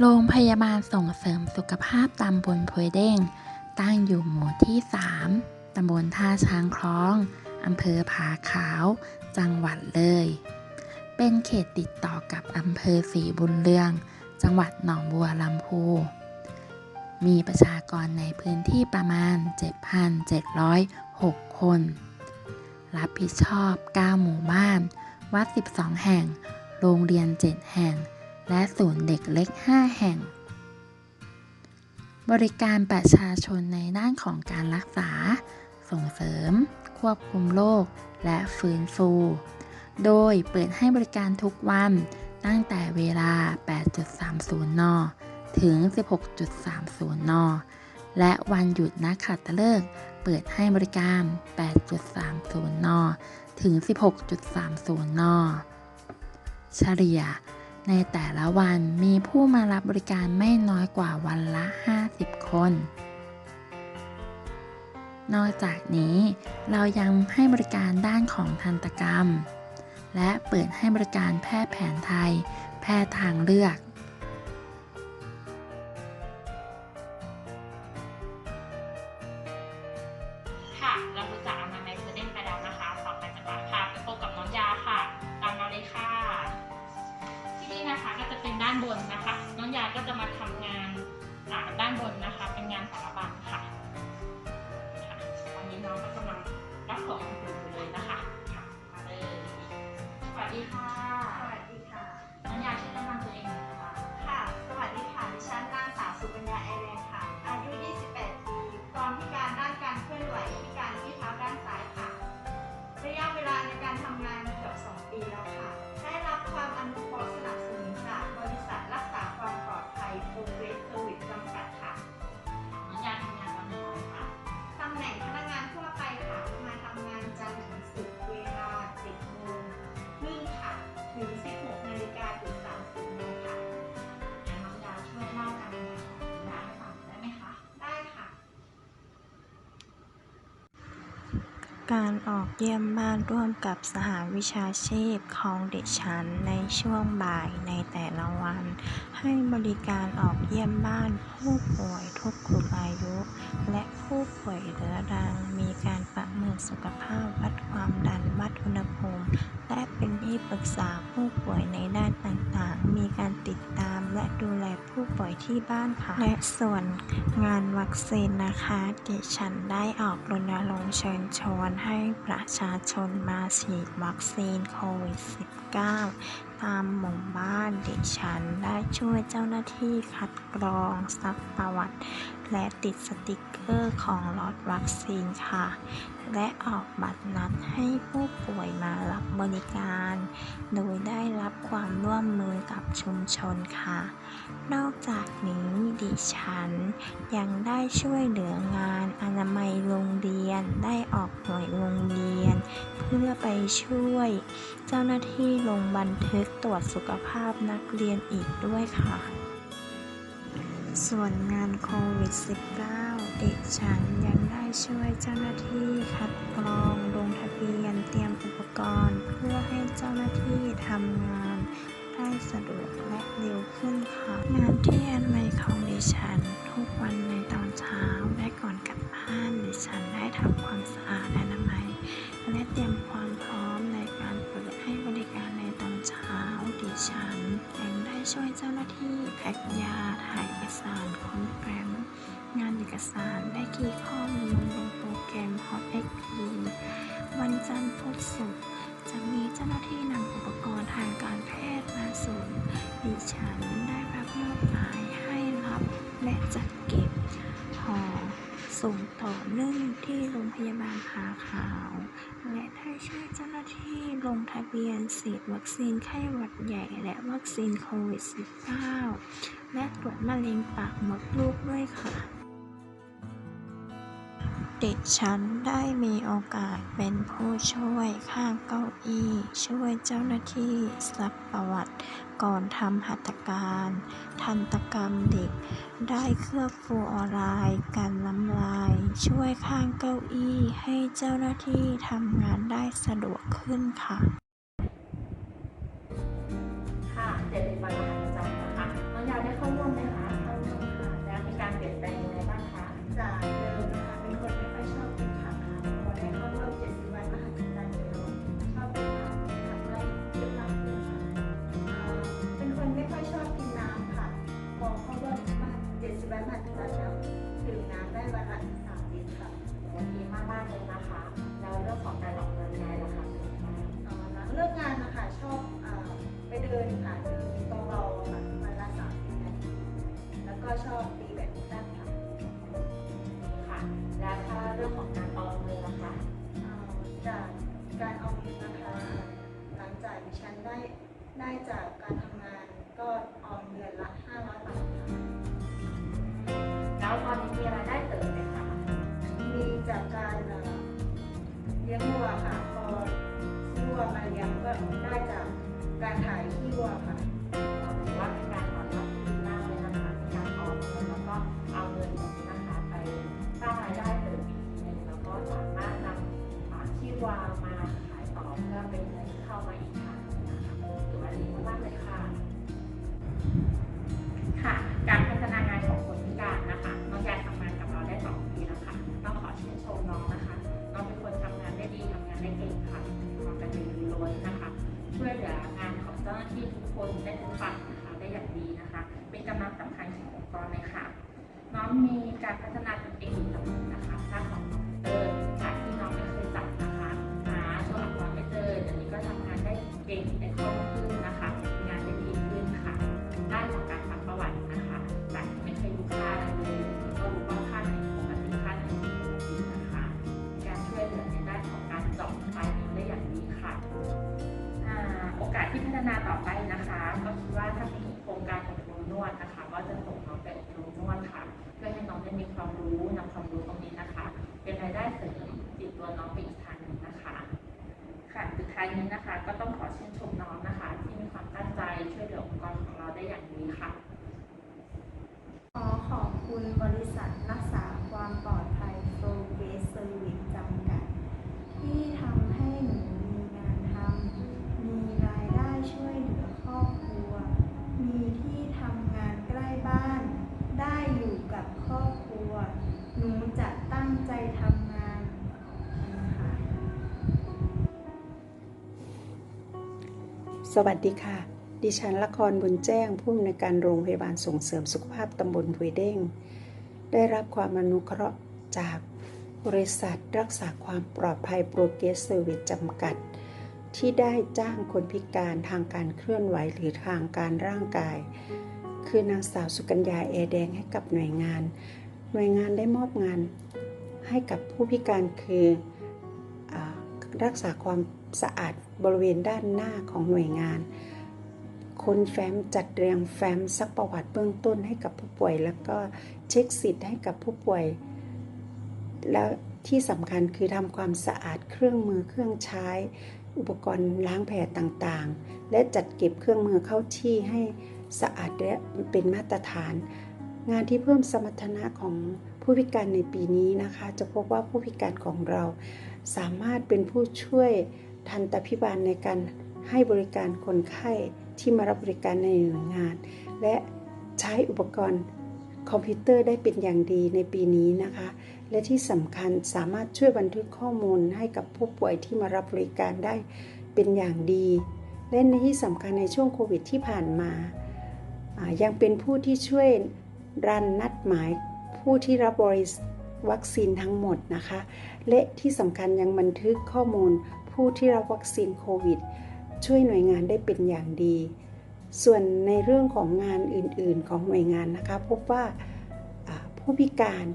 โรงพยาบาลส่งเสริมสุขภาพตำบลพวยเด้ง ตั้งอยู่หมู่ที่ 3 ตำบลท่าช้างคล้อง อำเภอผาขาว จังหวัดเลย เป็นเขตติดต่อกับอำเภอศรีบุญเรือง จังหวัดหนองบัวลำพู มีประชากรในพื้นที่ประมาณ 7,706 คน รับผิดชอบ 9 หมู่บ้าน วัด 12 แห่ง โรงเรียน 7 แห่ง และศูนย์เด็กเล็ก 5 แห่ง บริการประชาชนในด้านของการรักษา ส่งเสริม ควบคุมโรคและฟื้นฟู โดยเปิดให้บริการทุกวันตั้งแต่เวลา 8.30 น ถึง 16.30 น และวันหยุดนักขัตฤกษ์เปิดให้บริการ 8.30 น ถึง 16.30 น เฉลี่ย ในแต่ละวันมีผู้มารับบริการไม่น้อยกว่าวันละ 50 คน นอกจากนี้เรายังให้บริการด้านของทันตกรรม และเปิดให้บริการแพทย์แผนไทย แพทย์ทางเลือกานบนนะคะ น้องยาก็จะมาทำงานด้านบนนะคะ เป็นงานสารบัญค่ะค่ะวันนี้น้องก็กำลังรับของคุรูอยู่เลยนะคะค่ะมาเลยสวัสดีค่ะ การออกเยี่ยมบ้านร่วมกับสหวิชาชีพของดิฉันในช่วงบ่ายในแต่ละวัน ให้บริการออกเยี่ยมบ้านผู้ป่วยทุกกลุ่มอายุ และผู้ป่วยเรื้อรังมีการ ประเมินสุขภาพ วัดความดัน วัดอุณหภูมิ และเป็นที่ปรึกษาผู้ป่วยในด้านต่างๆ มีการติดตามและดูแลผู้ป่วยที่บ้านค่ะ และส่วนงานวัคซีนนะคะ ดิฉันได้ออกรณรงค์เชิญชวนให้ประชาชนมาฉีดวัคซีนโควิด -19 ตามหมู่บ้านดิฉันได้ช่วยเจ้าหน้าที่คัดกรองซักประวัติ และติดสติกเกอร์ของล็อตวัคซีนค่ะ และออกบัตรนัดให้ผู้ป่วยมารับบริการ โดยได้รับความร่วมมือกับชุมชนค่ะ นอกจากนี้ดิฉันยังได้ช่วยเหลืองานอนามัยโรงเรียนได้ออกหน่วยโรงเรียน เพื่อไปช่วย เจ้าหน้าที่ลงบันทึกตรวจสุขภาพนักเรียนอีกด้วยค่ะ ส่วนงานโควิด -19 เด็กฉันยังได้ช่วยเจ้าหน้าที่คัดกรองลงทะเบียนเตรียมอุปกรณ์ เพื่อให้เจ้าหน้าที่ อกสารได้คีย์ข้อมูลลงโปรแกรม Hot XP วันจันทร์พุธศุกร์จะมีเจ้าหน้าที่นำอุปกรณ์ทางการแพทย์มาส่งดิฉันได้รับมอบหมายให้รับและจัดเก็บห่อส่งต่อเนื่องที่โรงพยาบาลผาขาว และได้ช่วยเจ้าหน้าที่ลงทะเบียนฉีดวัคซีนไข้หวัดใหญ่และวัคซีนโควิด -19 และตรวจมะเร็งปากมดลูกด้วยค่ะ ดิฉันได้มีโอกาสเป็นผู้ช่วยข้างเก้าอี้ ช่วยเจ้าหน้าที่ซักประวัติก่อนทำหัตถการ ทันตกรรมเด็ก ได้เคลือบฟูออไรด์กันน้ำลาย ช่วยข้างเก้าอี้ให้เจ้าหน้าที่ทำงานได้สะดวกขึ้นค่ะ ได้จากการขายขี้วัวค่ะถือว่าเป็นการตอยอดที่ดีมากเลยนะคะการออมเงินแล้วก็เอาเงินตรงนี้นะคะไปสร้างรายได้เสริมอีกทีหนึงแล้วก็สามารถนำาที่วางมาขายต่อเพื่อเป็นเงินที่เข้ามาอีกทางหนึงนะคะถือว่าดีมากเลยค่ะ ค่ะ การพัฒนางานของคนพิการนะคะน้องยายทำงานกับเราได้สองปีแล้วค่ะต้องขอชื่นชมน้องนะคะน้องเป็นคนทำงานได้ดีทำงานได้เก่งค่ะ เจ้าหน้าที่ทุกคนได้ทุกฝ่ายนะคะได้อย่างดีนะคะ เป็นกำลังสำคัญขององค์กรเลยค่ะ น้องมีการพัฒนาตนเองอยู่แล้วนะคะ น้องไปอบรมนวดค่ะเพื่อให้น้องได้มีความรู้นำความรู้ตรงนี้นะคะ เป็นรายได้เสริมติดตัวน้องไปอีกทางหนึ่งนะคะค่ะสุดท้ายนี้นะคะ ก็ต้องขอชื่นชมน้องนะคะ ที่มีความตั้งใจช่วย สวัสดีค่ะ ดิฉันละครบุญแจ้งผู้อำนวยการโรงพยาบาลส่งเสริมสุขภาพตำบลห้วยเด้ง ได้รับความอนุเคราะห์จากบริษัทรักษาความปลอดภัยโปรเกสเซอร์วิสจำกัด ที่ได้จ้างคนพิการทางการเคลื่อนไหวหรือทางการร่างกาย คือนางสาวสุกัญญาเอแดงให้กับหน่วยงาน หน่วยงานได้มอบงานให้กับผู้พิการคือ รักษาความสะอาดบริเวณด้านหน้าของหน่วยงาน คนแฟ้มจัดเรียงแฟ้มซักประวัติเบื้องต้นให้กับผู้ป่วย แล้วก็เช็คสิทธิ์ให้กับผู้ป่วย แล้วที่สำคัญคือทำความสะอาดเครื่องมือเครื่องใช้ อุปกรณ์ล้างแผลต่างๆ และจัดเก็บเครื่องมือเข้าที่ให้สะอาดและเป็นมาตรฐาน งานที่เพิ่มสมรรถนะของ ผู้พิการในปีนี้นะคะ จะพบว่าผู้พิการของเราสามารถเป็นผู้ช่วยทันตพิบาลในการให้บริการคนไข้ที่มารับบริการในหน่วยงาน และใช้อุปกรณ์คอมพิวเตอร์ได้เป็นอย่างดีในปีนี้นะคะ และที่สำคัญสามารถช่วยบันทึกข้อมูลให้กับผู้ป่วยที่มารับบริการได้เป็นอย่างดี และในที่สำคัญในช่วงโควิดที่ผ่านมา ยังเป็นผู้ที่ช่วยรันนัดหมาย ผู้ที่รับบริวัคซีนทั้งหมดนะคะ และที่สำคัญยังบันทึกข้อมูลผู้ที่รับวัคซีนโควิด ช่วยหน่วยงานได้เป็นอย่างดี ส่วนในเรื่องของงานอื่นๆของหน่วยงานนะคะ พบว่าผู้พิการ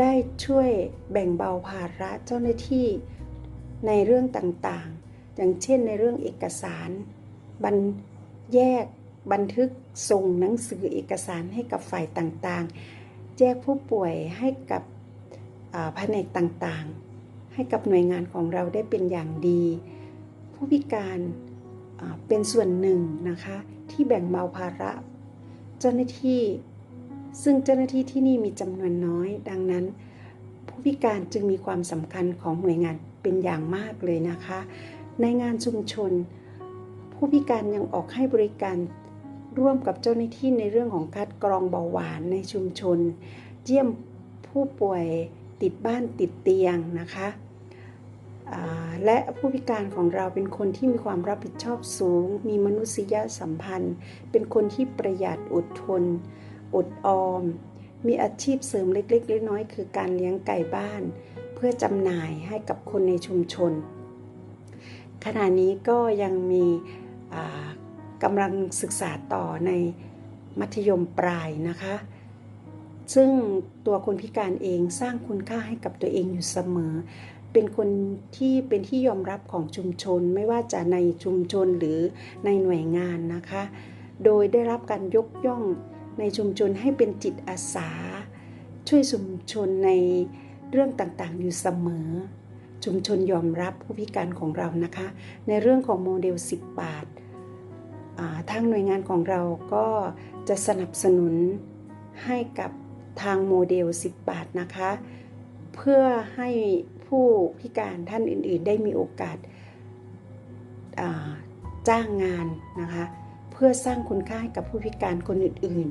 ได้ช่วยแบ่งเบาภาระเจ้าหน้าที่ในเรื่องต่างๆ อย่างเช่นในเรื่องเอกสารบันแยกบันทึกส่งหนังสือเอกสารให้กับฝ่ายต่างๆ แยกผู้ป่วยให้กับแผนกต่างๆ ให้กับหน่วยงานของเราได้เป็นอย่างดี ผู้พิการเป็นส่วนหนึ่งนะคะ ที่แบ่งเบาภาระ เจ้าหน้าที่ซึ่งเจ้าหน้าที่ที่นี่มีจำนวนน้อย ดังนั้น ผู้พิการจึงมีความสำคัญของหน่วยงานเป็นอย่างมากเลยนะคะ ในงานชุมชน ผู้พิการยังออกให้บริการ ร่วมกับเจ้าหน้าที่ในเรื่องของคัดกรองเบาหวานในชุมชน เยี่ยมผู้ป่วยติดบ้านติดเตียงนะคะและผู้พิการของเราเป็นคนที่มีความรับผิดชอบสูง มีมนุษยสัมพันธ์ เป็นคนที่ประหยัดอดทน อดออม มีอาชีพเสริมเล็กๆน้อยๆคือการเลี้ยงไก่บ้าน เพื่อจำหน่ายให้กับคนในชุมชน ขณะนี้ก็ยังมี กำลังศึกษาต่อในมัธยมปลายนะคะ ซึ่งตัวคนพิการเองสร้างคุณค่าให้กับตัวเองอยู่เสมอ เป็นคนที่เป็นที่ยอมรับของชุมชนไม่ว่าจะในชุมชนหรือในหน่วยงานนะคะ โดยได้รับการยกย่องในชุมชนให้เป็นจิตอาสา ช่วยชุมชนในเรื่องต่างๆ อยู่เสมอ ชุมชนยอมรับผู้พิการของเรานะคะ ในเรื่องของโมเดล 10 บาท ทางหน่วยงานของเราก็จะสนับสนุนให้กับทางโมเดล 10 บาทนะคะ เพื่อให้ผู้พิการท่านอื่นๆ ได้มีโอกาสาจ้างงานนะคะ เพื่อสร้างคุณค่าให้กับผู้พิการคนอื่น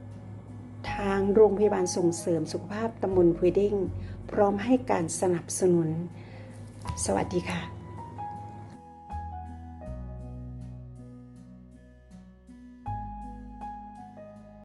ๆ ทางโรงพยาบาลส่งเสริมสุขภาพตำบลพุยเด้งพร้อมให้การสนับสนุน สวัสดีค่ะ